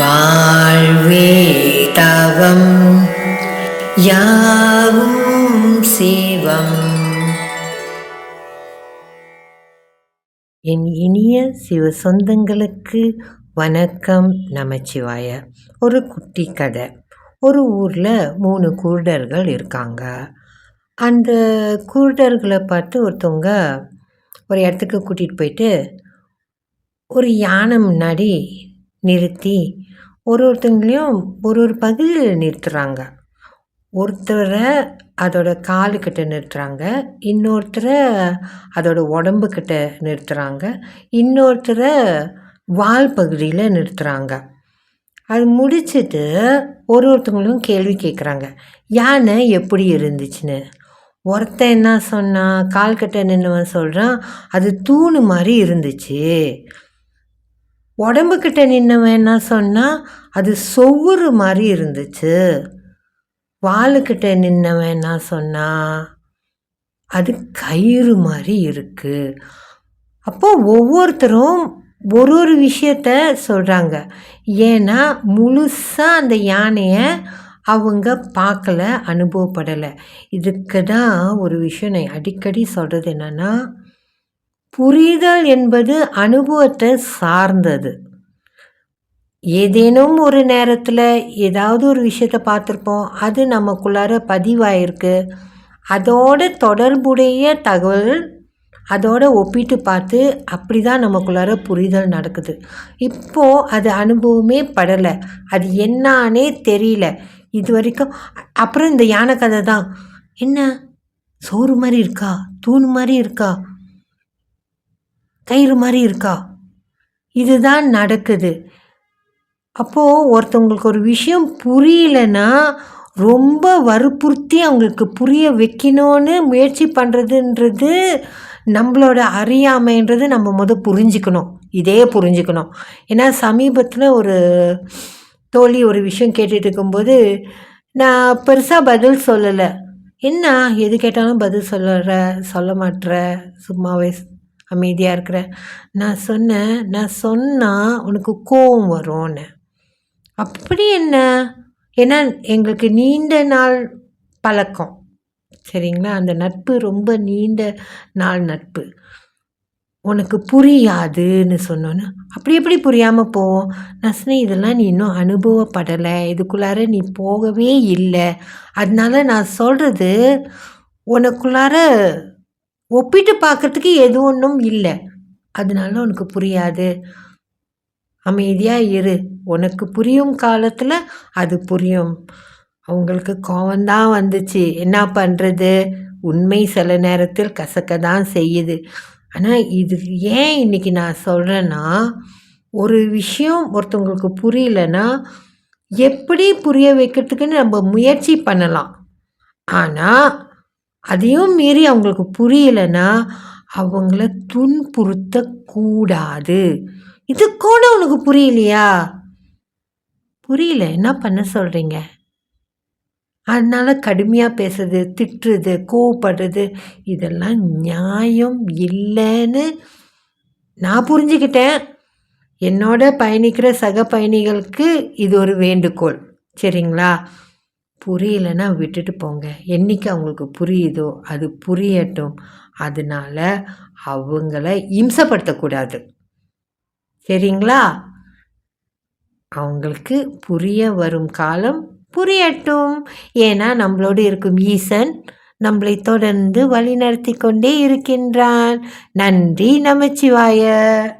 வாழ்வே தவம் யாவும் சிவம். என் இனிய சிவ சொந்தங்களுக்கு வணக்கம் நமச்சிவாய. ஒரு குட்டி கதை. ஒரு ஊரில் மூணு குருடர்கள் இருக்காங்க. அந்த குருடர்களை பார்த்து ஒருத்தவங்க ஒரு இடத்துக்கு கூட்டிகிட்டு போயிட்டு ஒரு யானை முன்னாடி நிறுத்தி ஒரு ஒருத்தங்களையும் ஒரு ஒரு பகுதியில் நிறுத்துகிறாங்க ஒருத்தரை அதோட காலுக்கிட்ட நிறுத்துகிறாங்க இன்னொருத்தரை அதோட உடம்புக்கிட்ட நிறுத்துகிறாங்க இன்னொருத்தரை வால் பகுதியில் நிறுத்துகிறாங்க அது முடிச்சுட்டு ஒரு ஒருத்தவங்களும் கேள்வி கேட்குறாங்க யானை எப்படி இருந்துச்சுன்னு? ஒருத்தன் என்ன சொன்னான்? கால்கிட்ட நின்றுவன் சொல்கிறான் அது தூணு மாதிரி இருந்துச்சு. உடம்புக்கிட்ட நின்னவன் என்ன சொன்னால் அது சொவுறு மாதிரி இருந்துச்சு. வாளுக்கிட்ட நின்னவன் என்ன சொன்னால் அது கயிறு மாதிரி இருக்குது அப்போது ஒவ்வொருத்தரும் ஒரு ஒரு விஷயத்த சொல்கிறாங்க ஏன்னா முழுசாக அந்த யானையை அவங்க பார்க்கல அனுபவப்படலை. இதுக்கு தான் ஒரு விஷயம் நான் அடிக்கடி சொல்கிறது என்னென்னா புரிதல் என்பது அனுபவத்தை சார்ந்தது. ஏதேனும் ஒரு நேரத்தில் ஏதாவது ஒரு விஷயத்த பார்த்துருப்போம் அது நமக்குள்ளார பதிவாயிருக்கு. அதோட தொடர்புடைய தகவல் அதோட ஒப்பிட்டு பார்த்து அப்படி தான் நமக்குள்ளார புரிதல் நடக்குது. இப்போது அது அனுபவமே படலை. அது என்னானே தெரியல. இது வரைக்கும் அப்புறம் இந்த யானை கதை தான் என்ன? சோறு மாதிரி இருக்கா? தூண் மாதிரி இருக்கா? கயிறு மாதிரி இருக்கா? இதுதான் நடக்குது. அப்போது ஒருத்தவங்களுக்கு ஒரு விஷயம் புரியலன்னா ரொம்ப வற்புறுத்தி அவங்களுக்கு புரிய வைக்கணும்னு முயற்சி பண்ணுறதுன்றது நம்மளோட அறியாமைன்றது நம்ம முத புரிஞ்சுக்கணும். இதே புரிஞ்சுக்கணும். ஏன்னா சமீபத்தில் ஒரு தோழி ஒரு விஷயம் கேட்டுட்டு இருக்கும்போது நான் பெருசாக பதில் சொல்லலை. என்ன? எது கேட்டாலும் பதில் சொல்லுற சொல்ல மாட்டுற சும்மாவே அமைதியாக இருக்கிற. நான் சொன்னேன் நான் சொன்னால் உனக்கு கோவம் வரும்னு. அப்படி என்ன? ஏன்னா எங்களுக்கு நீண்ட நாள் பழக்கம். சரிங்களா? அந்த நட்பு ரொம்ப நீண்ட நாள் நட்பு. உனக்கு புரியாதுன்னு சொன்னோன்னு. அப்படி எப்படி புரியாமல் போவோம்? நான் சொன்னேன் இதெல்லாம் நீ இன்னும் அனுபவப்படலை. இதுக்குள்ளார நீ போகவே இல்லை. அதனால நான் சொல்கிறது உனக்குள்ளார ஒப்பிட்டு பார்க்குறதுக்கு எது ஒன்றும் இல்லை. அதனால உனக்கு புரியாது. அமைதியாக இரு. உனக்கு புரியும் காலத்தில் அது புரியும். அவங்களுக்கு கோவம்தான் வந்துச்சு. என்ன பண்ணுறது உண்மை சில நேரத்தில் கசக்க தான் செய்யுது. ஆனால் இது ஏன் இன்றைக்கி நான் சொல்கிறேன்னா ஒரு விஷயம் ஒருத்தவங்களுக்கு புரியலன்னா எப்படி புரிய வைக்கிறதுக்குன்னு நம்ம முயற்சி பண்ணலாம். ஆனால் அதையும் மீறி அவங்களுக்கு புரியலைன்னா அவங்கள துன்புறுத்தக்கூடாது. இது கூட உனக்கு புரியலையா? புரியல. என்ன பண்ண சொல்கிறீங்க அதனால் கடுமையாக பேசுறது திட்டுறது கோவப்படுறது இதெல்லாம் நியாயம் இல்லைன்னு நான் புரிஞ்சுக்கிட்டேன். என்னோட பயணிக்கிற சக பயணிகளுக்கு இது ஒரு வேண்டுகோள். சரிங்களா? புரியலைன்னா விட்டுட்டு போங்க. என்றைக்கு அவங்களுக்கு புரியுதோ அது புரியட்டும். அதனால அவங்கள இம்சப்படுத்தக்கூடாது. சரிங்களா? அவங்களுக்கு புரிய வரும் காலம் புரியட்டும். ஏன்னா நம்மளோடு இருக்கும் ஈசன் நம்மளை தொடர்ந்து வழி நடத்தி கொண்டே இருக்கின்றான். நன்றி நமச்சிவாய.